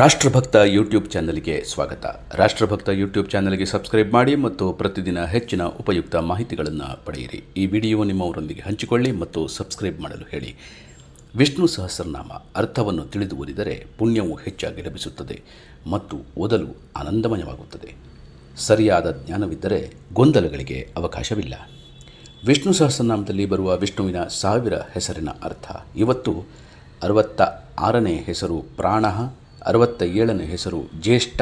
ರಾಷ್ಟ್ರಭಕ್ತ YouTube ಚಾನಲ್ಗೆ ಸ್ವಾಗತ. ರಾಷ್ಟ್ರಭಕ್ತ YouTube ಚಾನಲ್ಗೆ ಸಬ್ಸ್ಕ್ರೈಬ್ ಮಾಡಿ ಮತ್ತು ಪ್ರತಿದಿನ ಹೆಚ್ಚಿನ ಉಪಯುಕ್ತ ಮಾಹಿತಿಗಳನ್ನು ಪಡೆಯಿರಿ. ಈ ವಿಡಿಯೋ ನಿಮ್ಮವರೊಂದಿಗೆ ಹಂಚಿಕೊಳ್ಳಿ ಮತ್ತು ಸಬ್ಸ್ಕ್ರೈಬ್ ಮಾಡಲು ಹೇಳಿ. ವಿಷ್ಣು ಸಹಸ್ರನಾಮ, ಅರ್ಥವನ್ನು ತಿಳಿದು ಓದಿದರೆ ಪುಣ್ಯವು ಹೆಚ್ಚಾಗಿ ಲಭಿಸುತ್ತದೆ ಮತ್ತು ಓದಲು ಆನಂದಮಯವಾಗುತ್ತದೆ. ಸರಿಯಾದ ಜ್ಞಾನವಿದ್ದರೆ ಗೊಂದಲಗಳಿಗೆ ಅವಕಾಶವಿಲ್ಲ. ವಿಷ್ಣು ಸಹಸ್ರನಾಮದಲ್ಲಿ ಬರುವ ವಿಷ್ಣುವಿನ ಸಾವಿರ ಹೆಸರಿನ ಅರ್ಥ ಇವತ್ತು ಅರವತ್ತ ಆರನೇ ಹೆಸರು ಪ್ರಾಣ ಅರವತ್ತ ಏಳನೇ ಹೆಸರು ಜ್ಯೇಷ್ಠ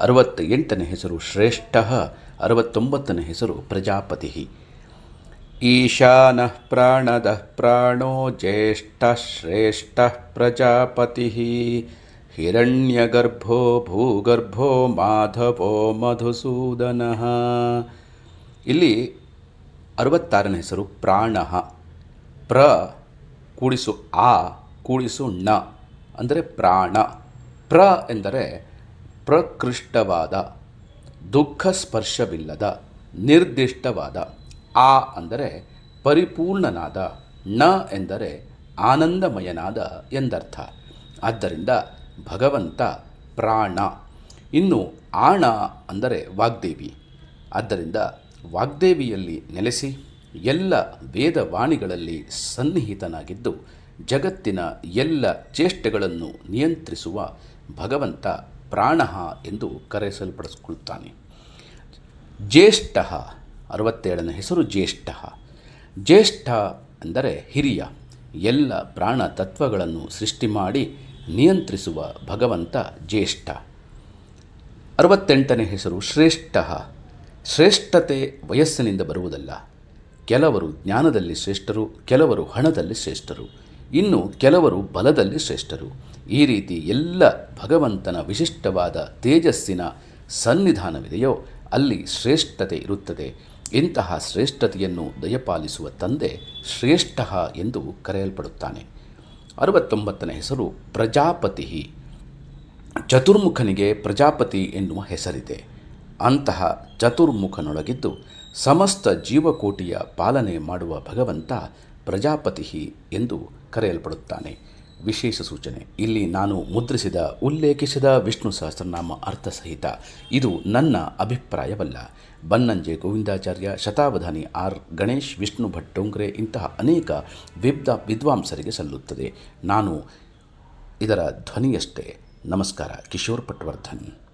ಅರವತ್ತ ಎಂಟನೇ ಹೆಸರು ಶ್ರೇಷ್ಠ, ಅರವತ್ತೊಂಬತ್ತನೇ ಹೆಸರು ಪ್ರಜಾಪತಿ. ಈಶಾನಃ ಪ್ರಾಣದಃ ಪ್ರಾಣೋ ಜ್ಯೇಷ್ಠ, ಶ್ರೇಷ್ಠ ಪ್ರಜಾಪತಿ. ಹಿರಣ್ಯಗರ್ಭೋ ಭೂಗರ್ಭೋ ಮಾಧವೋ ಮಧುಸೂದನಃ. ಇಲ್ಲಿ ಅರವತ್ತಾರನೇ ಹೆಸರು ಪ್ರಾಣ. ಪ್ರ ಕೂಡಿಸು ಆ, ಕೂಡಿಸು ಣ, ಅಂದರೆ ಪ್ರಾಣ. ಪ್ರ ಎಂದರೆ ಪ್ರಕೃಷ್ಟವಾದ ದುಃಖ ಸ್ಪರ್ಶವಿಲ್ಲದ ನಿರ್ದಿಷ್ಟವಾದ, ಆ ಅಂದರೆ ಪರಿಪೂರ್ಣನಾದ, ನ ಎಂದರೆ ಆನಂದಮಯನಾದ ಎಂದರ್ಥ. ಆದ್ದರಿಂದ ಭಗವಂತ ಪ್ರಾಣ. ಇನ್ನು ಆಣ ಅಂದರೆ ವಾಗ್ದೇವಿ. ಆದ್ದರಿಂದ ವಾಗ್ದೇವಿಯಲ್ಲಿ ನೆಲೆಸಿ ಎಲ್ಲ ವೇದವಾಣಿಗಳಲ್ಲಿ ಸನ್ನಿಹಿತನಾಗಿದ್ದು ಜಗತ್ತಿನ ಎಲ್ಲ ಚೇಷ್ಟೆಗಳನ್ನು ನಿಯಂತ್ರಿಸುವ ಭಗವಂತ ಪ್ರಾಣಃ ಎಂದು ಕರೆಸಲ್ಪಡಿಸಿಕೊಳ್ಳುತ್ತಾನೆ ಜ್ಯೇಷ್ಠ ಅರವತ್ತೇಳನ ಹೆಸರು ಜ್ಯೇಷ್ಠ. ಜ್ಯೇಷ್ಠ ಅಂದರೆ ಹಿರಿಯ. ಎಲ್ಲ ಪ್ರಾಣ ತತ್ವಗಳನ್ನು ಸೃಷ್ಟಿ ಮಾಡಿ ನಿಯಂತ್ರಿಸುವ ಭಗವಂತ ಜ್ಯೇಷ್ಠ. ಅರವತ್ತೆಂಟನೇ ಹೆಸರು ಶ್ರೇಷ್ಠ. ಶ್ರೇಷ್ಠತೆ ವಯಸ್ಸಿನಿಂದ ಬರುವುದಲ್ಲ. ಕೆಲವರು ಜ್ಞಾನದಲ್ಲಿ ಶ್ರೇಷ್ಠರು, ಕೆಲವರು ಹಣದಲ್ಲಿ ಶ್ರೇಷ್ಠರು. ಇನ್ನು ಕೆಲವರು ಬಲದಲ್ಲಿ ಶ್ರೇಷ್ಠರು. ಈ ರೀತಿ ಎಲ್ಲ ಭಗವಂತನ ವಿಶಿಷ್ಟವಾದ ತೇಜಸ್ಸಿನ ಸನ್ನಿಧಾನವಿದೆಯೋ, ಅಲ್ಲಿ ಶ್ರೇಷ್ಠತೆ ಇರುತ್ತದೆ. ಇಂತಹ ಶ್ರೇಷ್ಠತೆಯನ್ನು ದಯಪಾಲಿಸುವ ತಂದೆ ಶ್ರೇಷ್ಠ ಎಂದು ಕರೆಯಲ್ಪಡುತ್ತಾನೆ. ಅರವತ್ತೊಂಬತ್ತನೇ ಹೆಸರು ಪ್ರಜಾಪತಿ. ಚತುರ್ಮುಖನಿಗೆ ಪ್ರಜಾಪತಿ ಎನ್ನುವ ಹೆಸರಿದೆ. ಅಂತಹ ಚತುರ್ಮುಖನೊಳಗಿದ್ದು ಸಮಸ್ತ ಜೀವಕೋಟಿಯ ಪಾಲನೆ ಮಾಡುವ ಭಗವಂತ ಪ್ರಜಾಪತಿ ಎಂದು ಕರೆಯಲ್ಪಡುತ್ತಾನೆ. ವಿಶೇಷ ಸೂಚನೆ. ಇಲ್ಲಿ ನಾನು ಮುದ್ರಿಸಿದ, ಉಲ್ಲೇಖಿಸಿದ ವಿಷ್ಣು ಸಹಸ್ರನಾಮ ಅರ್ಥಸಹಿತ ಇದು ನನ್ನ ಅಭಿಪ್ರಾಯವಲ್ಲ. ಬನ್ನಂಜೆ ಗೋವಿಂದಾಚಾರ್ಯ, ಶತಾವಧಾನಿ ಆರ್ ಗಣೇಶ್, ವಿಷ್ಣು ಭಟ್ ಡೋಂಗ್ರೆ ಇಂತಹ ಅನೇಕ ವಿಬ್ದ ವಿದ್ವಾಂಸರಿಗೆ ಸಲ್ಲುತ್ತದೆ. ನಾನು ಇದರ ಧ್ವನಿಯಷ್ಟೇ. ನಮಸ್ಕಾರ, ಕಿಶೋರ್ ಪಟ್ವರ್ಧನ್.